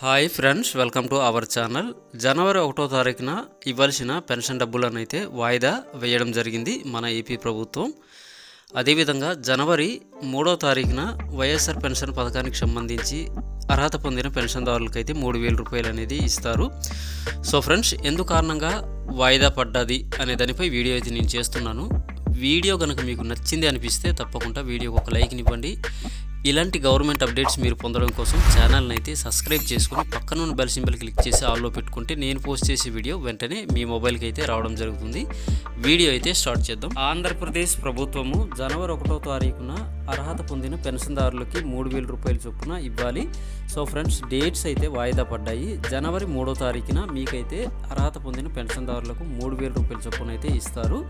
Hi friends welcome to our channel జనవరి ఒకటో తారీఖున ఇవ్వాల్సిన పెన్షన్ డబ్బులను అయితే వాయిదా వేయడం జరిగింది మన ఏపీ ప్రభుత్వం. అదేవిధంగా జనవరి మూడో తారీఖున వైఎస్ఆర్ పెన్షన్ పథకానికి సంబంధించి అర్హత పొందిన పెన్షన్దారులకు అయితే మూడు వేల రూపాయలు అనేది ఇస్తారు. సో ఫ్రెండ్స్ ఎందు కారణంగా వాయిదా పడ్డది అనే దానిపై వీడియో అయితే నేను చేస్తున్నాను. వీడియో కనుక మీకు నచ్చింది అనిపిస్తే తప్పకుండా వీడియోకి ఒక లైక్ ఇవ్వండి. ఇలాంటి గవర్నమెంట్ అప్డేట్స్ మీరు పొందడం కోసం ఛానల్ని అయితే సబ్స్క్రైబ్ చేసుకుని పక్కనున్న బెల్ సింబల్ క్లిక్ చేసి ఆల్లో పెట్టుకుంటే నేను పోస్ట్ చేసే వీడియో వెంటనే మీ మొబైల్కి అయితే రావడం జరుగుతుంది. వీడియో అయితే స్టార్ట్ చేద్దాం. ఆంధ్రప్రదేశ్ ప్రభుత్వము జనవరి ఒకటో తారీఖున అర్హత పొందిన పెన్షన్దారులకి మూడు వేల రూపాయల చొప్పున ఇవ్వాలి. సో ఫ్రెండ్స్ డేట్స్ అయితే వాయిదా పడ్డాయి. జనవరి మూడో తారీఖున మీకైతే అర్హత పొందిన పెన్షన్దారులకు మూడు వేల రూపాయల చొప్పున అయితే ఇస్తారు.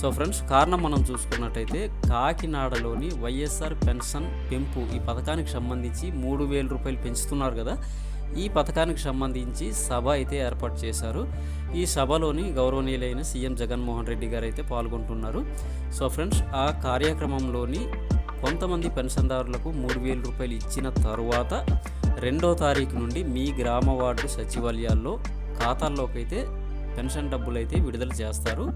సో ఫ్రెండ్స్ కారణం మనం చూసుకున్నట్టయితే కాకినాడలోని వైఎస్ఆర్ పెన్షన్ పెంపు ఈ పథకానికి సంబంధించి మూడు వేల రూపాయలు పెంచుతున్నారు కదా. ఈ పథకానికి సంబంధించి సభ అయితే ఏర్పాటు చేశారు. ఈ సభలోని గౌరవనీయులైన సీఎం జగన్మోహన్ రెడ్డి గారు అయితే పాల్గొంటున్నారు. సో ఫ్రెండ్స్ ఆ కార్యక్రమంలోని కొంతమంది పెన్షన్దారులకు మూడు వేల రూపాయలు ఇచ్చిన తరువాత రెండో తారీఖు నుండి మీ గ్రామ వార్డు సచివాలయాల్లో ఖాతాల్లోకైతే పెన్షన్ డబ్బులు అయితే విడుదల చేస్తారు.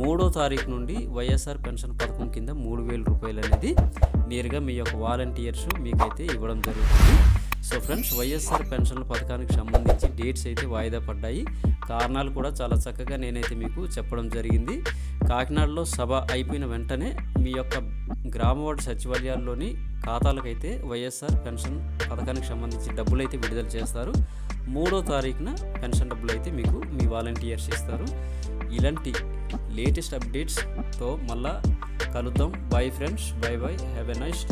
మూడో తారీఖు నుండి వైఎస్ఆర్ పెన్షన్ పథకం కింద మూడు వేల రూపాయలు అనేది నేరుగా మీ యొక్క వాలంటీర్స్ మీకైతే ఇవ్వడం జరుగుతుంది. సో ఫ్రెండ్స్ వైఎస్ఆర్ పెన్షన్ల పథకానికి సంబంధించి డేట్స్ అయితే వాయిదా పడ్డాయి. కారణాలు కూడా చాలా చక్కగా నేనైతే మీకు చెప్పడం జరిగింది. కాకినాడలో సభ అయిపోయిన వెంటనే మీ యొక్క గ్రామ వార్డు సచివాలయాల్లోని ఖాతాలకైతే వైఎస్ఆర్ పెన్షన్ పథకానికి సంబంధించి డబ్బులు అయితే విడుదల చేస్తారు. మూడో తారీఖున పెన్షన్ డబ్బులు అయితే మీకు మీ వాలంటీర్స్ ఇస్తారు. ఇలాంటి లేటెస్ట్ అప్డేట్స్తో మళ్ళా కలుద్దాం. Bye friends bye bye have a nice